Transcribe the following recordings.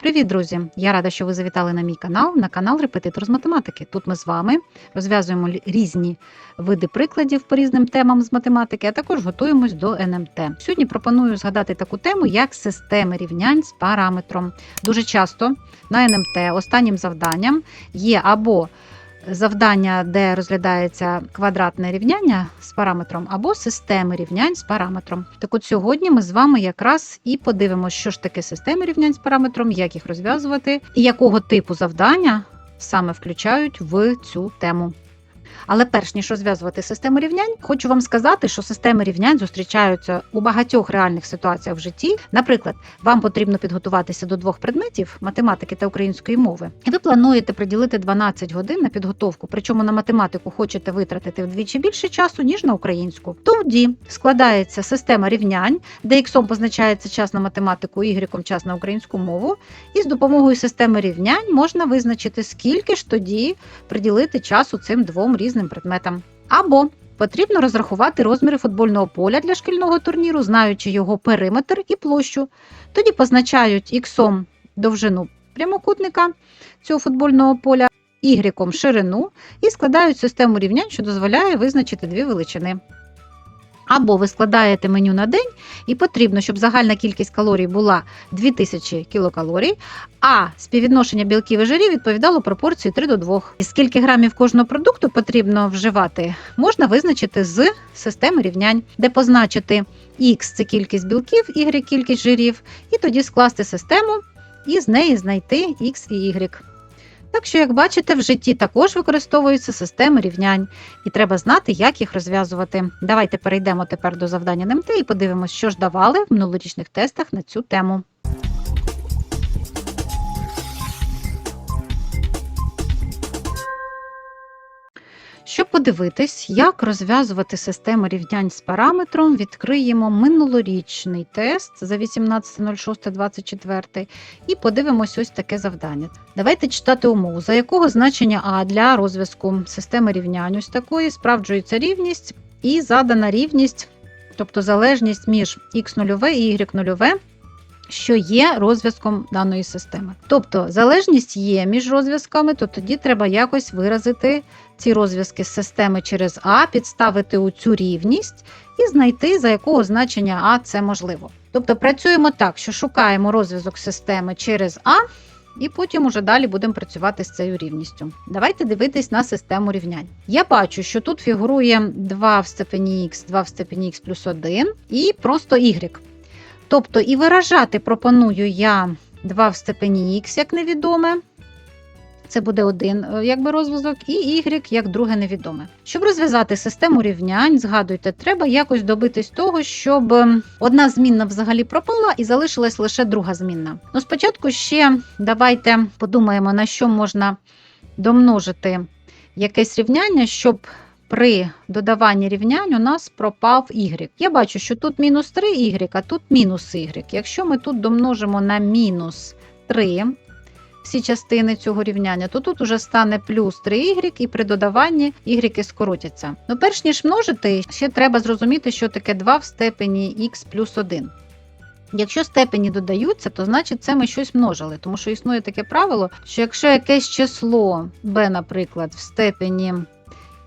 Привіт, друзі! Я рада, що ви завітали на мій канал, на канал Репетитор з математики. Тут ми з вами розв'язуємо різні види прикладів по різним темам з математики, а також готуємось до НМТ. Сьогодні пропоную згадати таку тему, як системи рівнянь з параметром. Дуже часто на НМТ останнім завданням є або завдання, де розглядається квадратне рівняння з параметром, або системи рівнянь з параметром. Так от сьогодні ми з вами якраз і подивимося, що ж таке системи рівнянь з параметром, як їх розв'язувати і якого типу завдання саме включають в цю тему. Але перш ніж розв'язувати систему рівнянь, хочу вам сказати, що системи рівнянь зустрічаються у багатьох реальних ситуаціях в житті. Наприклад, вам потрібно підготуватися до двох предметів математики та української мови, і ви плануєте приділити 12 годин на підготовку. Причому на математику хочете витратити вдвічі більше часу, ніж на українську. Тоді складається система рівнянь, де іксом позначається час на математику, ігреком час на українську мову. І з допомогою системи рівнянь можна визначити, скільки ж тоді приділити часу цим двом різним предметам. Або потрібно розрахувати розміри футбольного поля для шкільного турніру, знаючи його периметр і площу. Тоді позначають іксом довжину прямокутника цього футбольного поля, ігріком ширину і складають систему рівнянь, що дозволяє визначити дві величини. Або ви складаєте меню на день, і потрібно, щоб загальна кількість калорій була 2000 кілокалорій, а співвідношення білків і жирів відповідало пропорції 3 до 2. І скільки грамів кожного продукту потрібно вживати, можна визначити з системи рівнянь, де позначити X – це кількість білків, Y – кількість жирів, і тоді скласти систему і з неї знайти X і Y. Так що, як бачите, в житті також використовуються системи рівнянь, і треба знати, як їх розв'язувати. Давайте перейдемо тепер до завдання НМТ і подивимося, що ж давали в минулорічних тестах на цю тему. Щоб подивитись, як розв'язувати систему рівнянь з параметром, відкриємо минулорічний тест за 18.06.24 і подивимось ось таке завдання. Давайте читати умову, за якого значення А для розв'язку системи рівнянь ось такої справджується рівність і задана рівність, тобто залежність між х0 і y0, що є розв'язком даної системи. Тобто залежність є між розв'язками, то тоді треба якось виразити ці розв'язки з системи через А, підставити у цю рівність і знайти, за якого значення А це можливо. Тобто працюємо так, що шукаємо розв'язок системи через А, і потім уже далі будемо працювати з цією рівністю. Давайте дивитись на систему рівнянь. Я бачу, що тут фігурує 2 в степені х, 2 в степені х плюс 1 і просто y. Тобто і виражати пропоную я 2 в степені х як невідоме. Це буде один е, якби розв'язок, і y як друге невідоме. Щоб розв'язати систему рівнянь, згадуйте, треба якось добитись того, щоб одна змінна взагалі пропала і залишилась лише друга змінна. Ну, спочатку ще давайте подумаємо, на що можна домножити якесь рівняння, щоб при додаванні рівнянь у нас пропав y. Я бачу, що тут мінус 3 y, а тут мінус y. Якщо ми тут домножимо на мінус 3 всі частини цього рівняння, то тут уже стане плюс 3y, і при додаванні y скоротяться. Ну, перш ніж множити, ще треба зрозуміти, що таке 2 в степені х плюс 1. Якщо степені додаються, то значить це ми щось множили, тому що існує таке правило, що якщо якесь число b, наприклад, в степені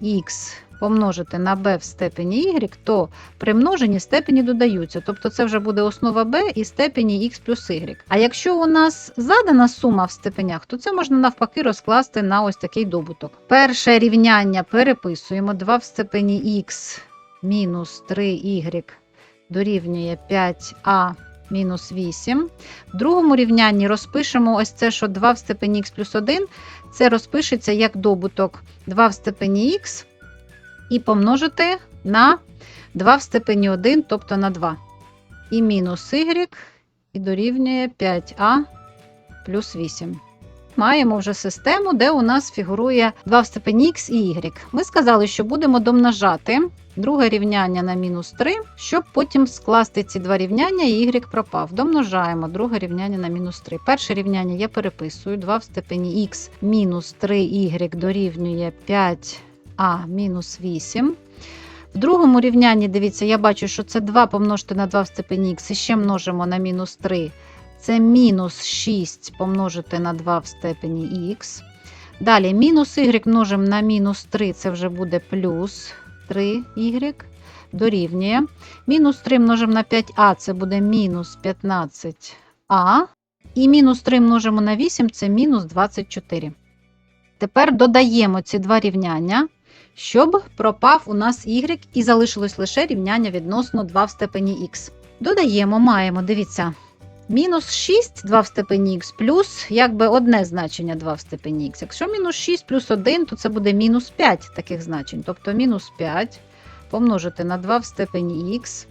х помножити на b в степені y, то при множенні степені додаються. Тобто це вже буде основа b і степені x плюс y. А якщо у нас задана сума в степенях, то це можна навпаки розкласти на ось такий добуток. Перше рівняння переписуємо 2 в степені х мінус 3y дорівнює 5а мінус 8. В другому рівнянні розпишемо ось це, що 2 в степені х плюс 1, це розпишеться як добуток 2 в степені х і помножити на 2 в степені 1, тобто на 2. І мінус y, і дорівнює 5а плюс 8. Маємо вже систему, де у нас фігурує 2 в степені х і y. Ми сказали, що будемо домножати друге рівняння на мінус 3, щоб потім скласти ці два рівняння, і y пропав. Домножаємо друге рівняння на мінус 3. Перше рівняння я переписую 2 в степені х мінус 3y дорівнює 5а мінус 8. В другому рівнянні, дивіться, я бачу, що це 2 помножити на 2 в степені х, і ще множимо на мінус 3. це мінус 6 помножити на 2 в степені х. Далі мінус y множимо на мінус 3, це вже буде плюс 3y дорівнює. Мінус 3 множимо на 5а, це буде мінус 15а. І мінус 3 множимо на 8, це мінус 24. Тепер додаємо ці два рівняння, щоб пропав у нас y і залишилось лише рівняння відносно 2 в степені х. Додаємо, маємо, дивіться, мінус 6 2 в степені х плюс якби одне значення 2 в степені х. Якщо мінус 6 плюс 1, то це буде мінус 5 таких значень. Тобто мінус 5 помножити на 2 в степені х.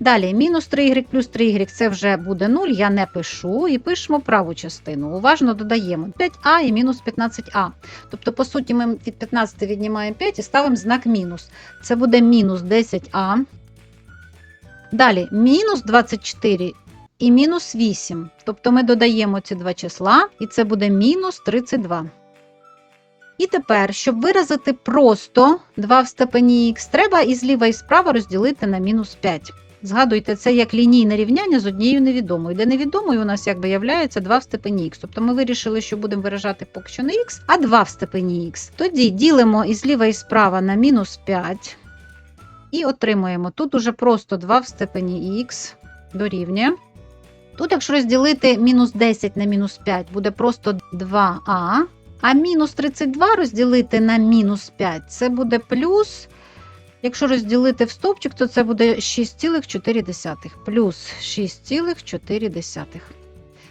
Далі, мінус 3y плюс 3y це вже буде 0, я не пишу, і пишемо праву частину. Уважно додаємо 5а і мінус 15а. Тобто, по суті, ми від 15 віднімаємо 5 і ставимо знак мінус. Це буде мінус 10а. Далі, мінус 24 і мінус 8. Тобто ми додаємо ці два числа, і це буде мінус 32. І тепер, щоб виразити просто 2 в степені х, треба і зліва, і справа розділити на мінус 5. Згадуйте, це як лінійне рівняння з однією невідомою, де невідомою у нас якби являється 2 в степені х. Тобто ми вирішили, що будемо виражати поки що не х, а 2 в степені х. Тоді ділимо і зліва, і справа на мінус 5. І отримуємо тут уже просто 2 в степені х дорівнює. Тут, якщо розділити мінус 10 на мінус 5, буде просто 2а. А мінус 32 розділити на мінус 5 це буде плюс. Якщо розділити в стовпчик, то це буде 6,4. Плюс 6,4.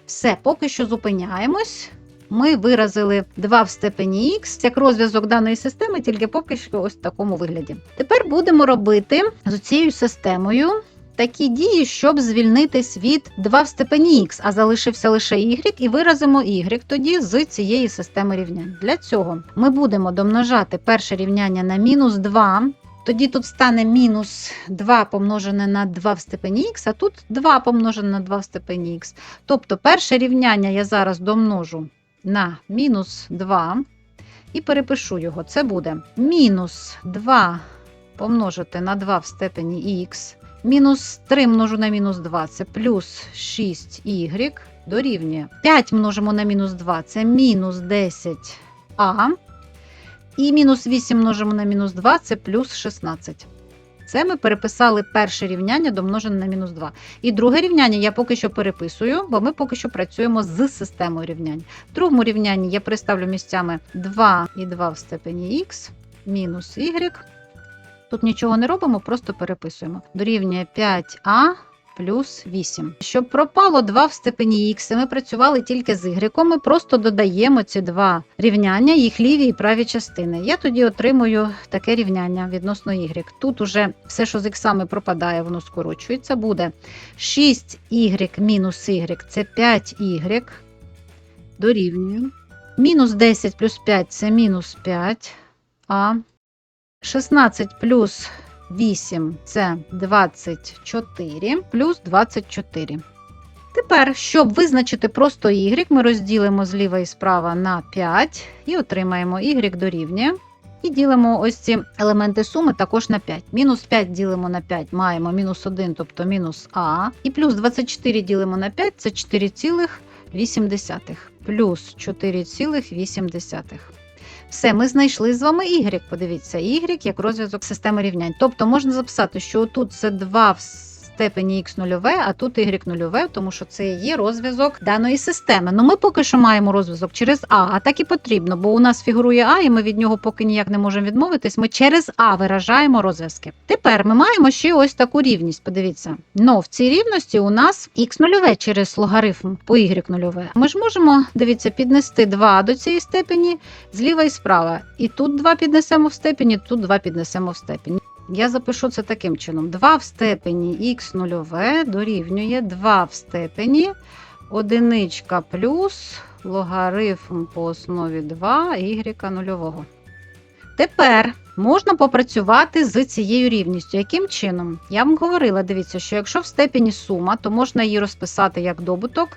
Все, поки що зупиняємось. Ми виразили 2 в степені х як розв'язок даної системи, тільки поки що ось в такому вигляді. Тепер будемо робити з цією системою такі дії, щоб звільнитись від 2 в степені х, а залишився лише y, і виразимо y тоді з цієї системи рівнянь. Для цього ми будемо домножати перше рівняння на мінус 2. Тоді тут стане мінус 2 помножене на 2 в степені х, а тут 2 помножене на 2 в степені х. Тобто перше рівняння я зараз домножу на мінус 2 і перепишу його. Це буде мінус 2 помножити на 2 в степені х. Мінус 3 множу на мінус 2 це плюс 6y дорівнює. 5 множимо на мінус 2 це мінус 10а. І мінус 8 множимо на мінус 2 це плюс 16. Це ми переписали перше рівняння домножене на мінус 2. І друге рівняння я поки що переписую, бо ми поки що працюємо з системою рівнянь. В другому рівнянні я приставлю місцями 2 і 2 в степені х мінус y. Тут нічого не робимо, просто переписуємо. Дорівнює 5а плюс 8. Щоб пропало 2 в степені х, ми працювали тільки з y, ми просто додаємо ці два рівняння, їх ліві і праві частини. Я тоді отримую таке рівняння відносно y. Тут уже все, що з іксами пропадає, воно скорочується. Буде 6y мінус y це 5y. Дорівнює. Мінус 10 плюс 5 це мінус 5. А 16 плюс 8 це 24 плюс 24. Тепер, щоб визначити просто y, ми розділимо зліва і справа на 5 і отримаємо y дорівнює. І ділимо ось ці елементи суми також на 5. Мінус 5 ділимо на 5, маємо мінус 1, тобто мінус А. І плюс 24 ділимо на 5 це 4,8. Плюс 4,8. Все, ми знайшли з вами y. Подивіться, y як розв'язок системи рівнянь. Тобто можна записати, що тут це 2 в степені х нульове, а тут y нульове, тому що це є розв'язок даної системи. Ну ми поки що маємо розв'язок через А, а так і потрібно, бо у нас фігурує А, і ми від нього поки ніяк не можемо відмовитись. Ми через А виражаємо розв'язки. Тепер ми маємо ще ось таку рівність. Подивіться. Ну, в цій рівності у нас х нульове через логарифм по y нульове. Ми ж можемо, дивіться, піднести 2 до цієї степені зліва і справа. І тут 2 піднесемо в степені, тут 2 піднесемо в степені. Я запишу це таким чином: 2 в степені х нульове дорівнює 2 в степені одиничка плюс логарифм по основі 2 y нульового. Тепер можна попрацювати з цією рівністю. Яким чином? Я вам говорила, дивіться, що якщо в степені сума, то можна її розписати як добуток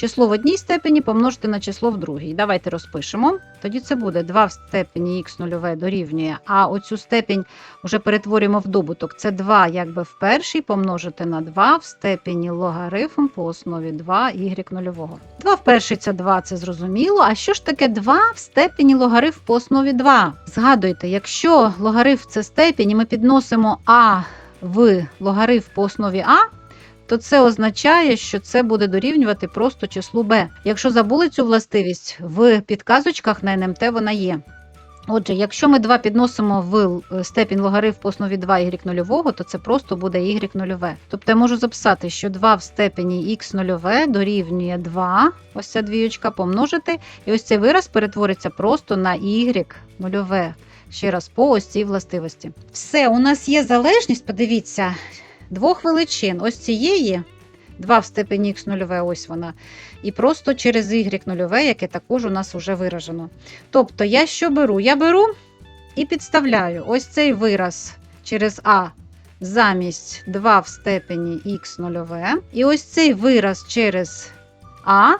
число в одній степені помножити на число в другій. Давайте розпишемо. Тоді це буде 2 в степені х нульове дорівнює, а оцю степень вже перетворюємо в добуток. Це 2 якби в першій помножити на 2 в степені логарифм по основі 2 y нульового. 2 в першій це 2, це зрозуміло. А що ж таке 2 в степені логарифм по основі 2? Згадуйте, якщо логарифм це степень, і ми підносимо а в логарифм по основі а, то це означає, що це буде дорівнювати просто числу b. Якщо забули цю властивість, в підказочках на НМТ вона є. Отже, якщо ми 2 підносимо в степінь логарифм по основі 2 y нульового, то це просто буде y нульове. Тобто я можу записати, що 2 в степені х нульове дорівнює 2, ось ця двіючка помножити, і ось цей вираз перетвориться просто на y нульове. Ще раз по ось цій властивості. Все, у нас є залежність, подивіться, двох величин. Ось цієї 2 в степені х нульове, ось вона. І просто через y нульове, яке також у нас вже виражено. Тобто, я що беру? Я беру і підставляю ось цей вираз через А замість 2 в степені х нульове. І ось цей вираз через А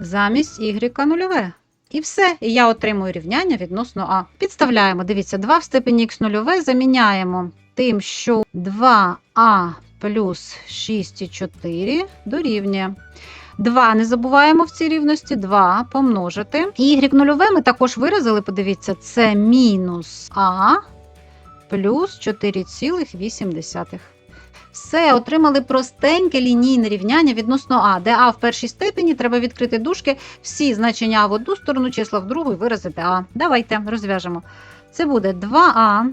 замість y нульове. І все, і я отримую рівняння відносно А. Підставляємо, дивіться, 2 в степені х нульове заміняємо тим, що 2а плюс 6,4 дорівнює. 2 не забуваємо в цій рівності, 2 помножити. Y нульове ми також виразили, подивіться, це мінус А плюс 4,8. Все, отримали простеньке лінійне рівняння відносно А, де А в першій степені треба відкрити дужки, всі значення А в одну сторону, числа в другу і виразити А. Давайте розв'яжемо. Це буде 2А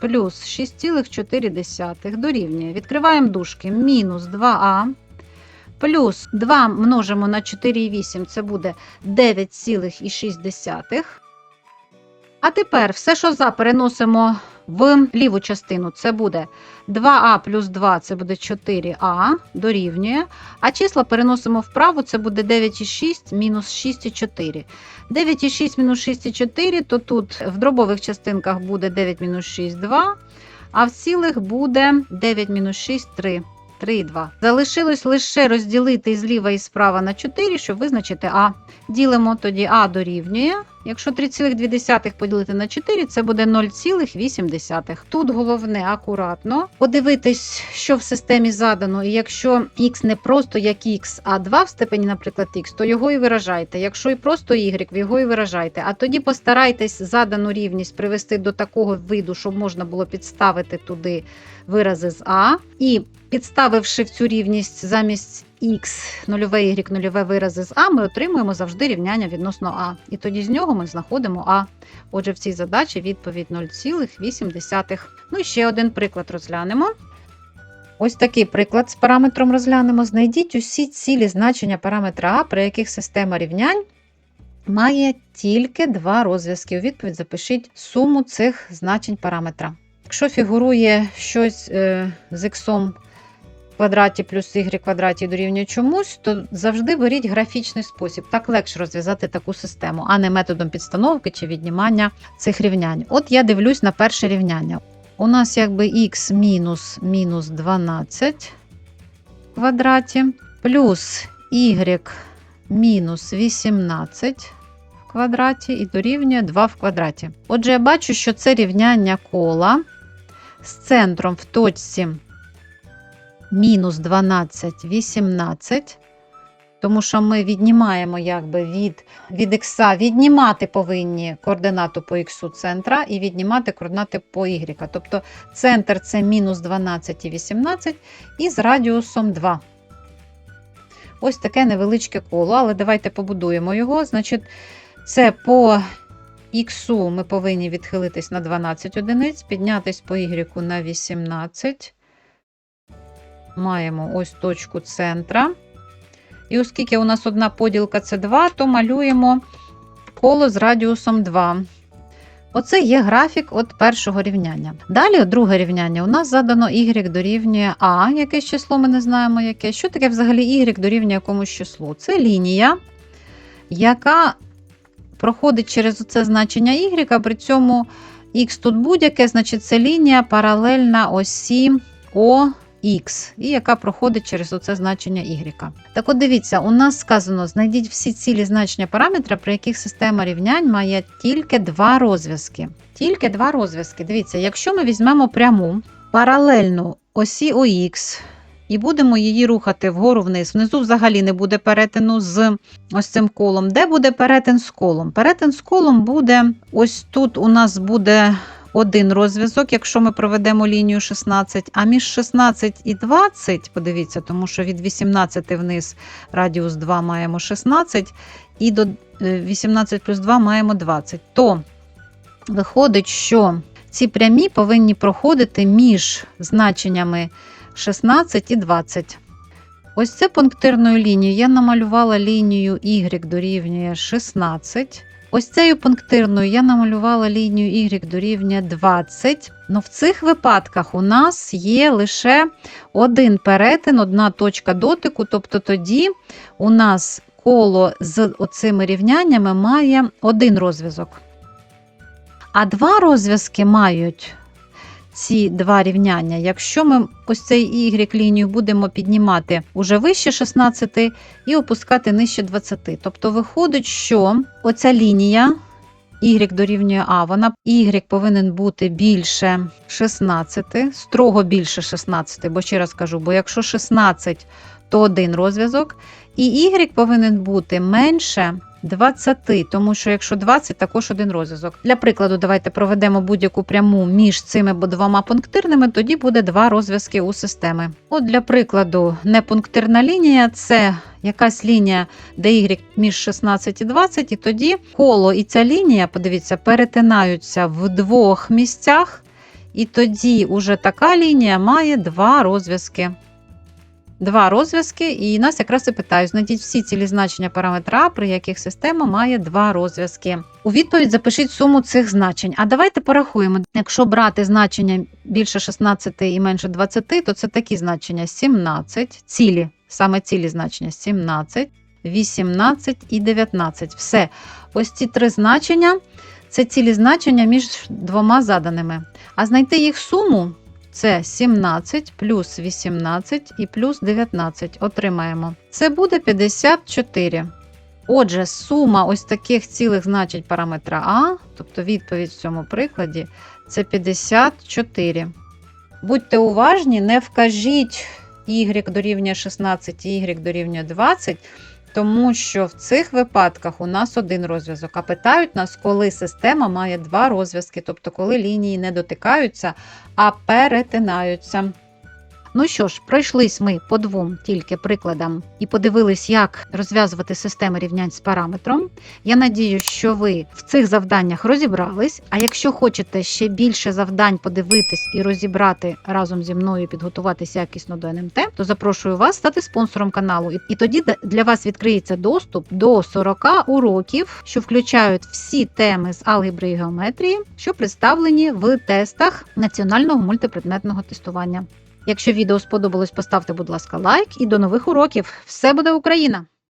плюс 6,4 дорівнює. Відкриваємо дужки. Мінус 2А. Плюс 2 множимо на 4,8, це буде 9,6. А тепер все, що за, переносимо в ліву частину. Це буде 2а плюс 2, це буде 4а, дорівнює. А числа переносимо вправо, це буде 9,6 мінус 6,4. 9,6 мінус 6,4, то тут в дробових частинках буде 9 мінус 6, 2, а в цілих буде 9 мінус 6, 3. 3,2. Залишилось лише розділити зліва і справа на 4, щоб визначити А. Ділимо тоді А дорівнює. Якщо 3,2 поділити на 4, це буде 0,8. Тут головне акуратно подивитись, що в системі задано. І якщо х не просто як х, а 2 в степені, наприклад, х, то його і виражайте. Якщо і просто y, його і виражайте. А тоді постарайтесь задану рівність привести до такого виду, щоб можна було підставити туди вирази з А. І підставивши в цю рівність замість х нульове y нульове вирази з А, ми отримуємо завжди рівняння відносно А. І тоді з нього ми знаходимо А. Отже, в цій задачі відповідь 0,8. Ну і ще один приклад розглянемо. Ось такий приклад з параметром розглянемо. Знайдіть усі цілі значення параметра А, при яких система рівнянь має тільки два розв'язки. У відповідь запишіть суму цих значень параметра. Якщо фігурує щось е, з х квадраті плюс y квадраті дорівнює чомусь, то завжди беріть графічний спосіб. Так легше розв'язати таку систему, а не методом підстановки чи віднімання цих рівнянь. От я дивлюсь на перше рівняння. У нас якби х мінус мінус 12 в квадраті, плюс y мінус 18 в квадраті і дорівнює 2 в квадраті. Отже, я бачу, що це рівняння кола з центром в точці мінус 12, 18, тому що ми віднімаємо якби від від х, віднімати повинні координату по х центра і віднімати координати по y. Тобто центр це мінус 12 і 18 і з радіусом 2. Ось таке невеличке коло, але давайте побудуємо його. Значить, це по х ми повинні відхилитись на 12 одиниць, піднятись по y на 18. Маємо ось точку центра. І оскільки у нас одна поділка це 2, то малюємо коло з радіусом 2. Оце є графік от першого рівняння. Далі, друге рівняння, у нас задано y дорівнює А, якесь число ми не знаємо яке. Що таке взагалі y дорівнює якомусь числу? Це лінія, яка проходить через це значення y, а при цьому х тут будь-яке, значить це лінія паралельна осі ОХ. Х, і яка проходить через оце значення y. Так от дивіться, у нас сказано: знайдіть всі цілі значення параметра, при яких система рівнянь має тільки два розв'язки. Тільки два розв'язки. Дивіться, якщо ми візьмемо пряму паралельну осі ОХ, і будемо її рухати вгору вниз. Внизу взагалі не буде перетину з ось цим колом. Де буде перетин з колом? Перетин з колом буде ось тут у нас буде один розв'язок, якщо ми проведемо лінію 16, а між 16 і 20, подивіться, тому що від 18 вниз радіус 2 маємо 16, і до е, 18 плюс 2 маємо 20. То виходить, що ці прямі повинні проходити між значеннями 16 і 20. Ось це пунктирною лінією. Я намалювала лінію y дорівнює 16. Ось цією пунктирною я намалювала лінію y до рівня 20. Ну, в цих випадках у нас є лише один перетин, одна точка дотику, тобто тоді у нас коло з оцими рівняннями має один розв'язок. А два розв'язки мають ці два рівняння. Якщо ми ось цей y лінію будемо піднімати уже вище 16 і опускати нижче 20. Тобто виходить, що оця лінія y дорівнює А, вона y повинен бути більше 16, строго більше 16, бо ще раз кажу, бо якщо 16, то один розв'язок, і y повинен бути менше 20, тому що якщо 20, також один розв'язок. Для прикладу, давайте проведемо будь-яку пряму між цими двома пунктирними, тоді буде два розв'язки у системи. От для прикладу, непунктирна лінія це якась лінія, де y між 16 і 20, і тоді коло і ця лінія, подивіться, перетинаються в двох місцях, і тоді уже така лінія має два розв'язки. Два розв'язки, і нас якраз і питають: знайдіть всі цілі значення параметра, при яких система має два розв'язки. У відповідь запишіть суму цих значень. А давайте порахуємо. Якщо брати значення більше 16 і менше 20, то це такі значення: 17, цілі, саме цілі значення 17, 18 і 19. Все. Ось ці три значення це цілі значення між двома заданими. А знайти їх суму це 17 плюс 18 і плюс 19 отримаємо. Це буде 54. Отже, сума ось таких цілих значень параметра А, тобто відповідь в цьому прикладі, це 54. Будьте уважні, не вкажіть y дорівнює 16 і y дорівнює 20, тому що в цих випадках у нас один розв'язок. А питають нас, коли система має два розв'язки, тобто коли лінії не дотикаються, а перетинаються. Ну що ж, пройшлись ми по двом тільки прикладам і подивились, як розв'язувати системи рівнянь з параметром. Я надію, що ви в цих завданнях розібрались. А якщо хочете ще більше завдань подивитись і розібрати разом зі мною, підготуватися якісно до НМТ, то запрошую вас стати спонсором каналу. І- тоді для вас відкриється доступ до 40 уроків, що включають всі теми з алгебри і геометрії, що представлені в тестах національного мультипредметного тестування. Якщо відео сподобалось, поставте, будь ласка, лайк і до нових уроків. Все буде Україна!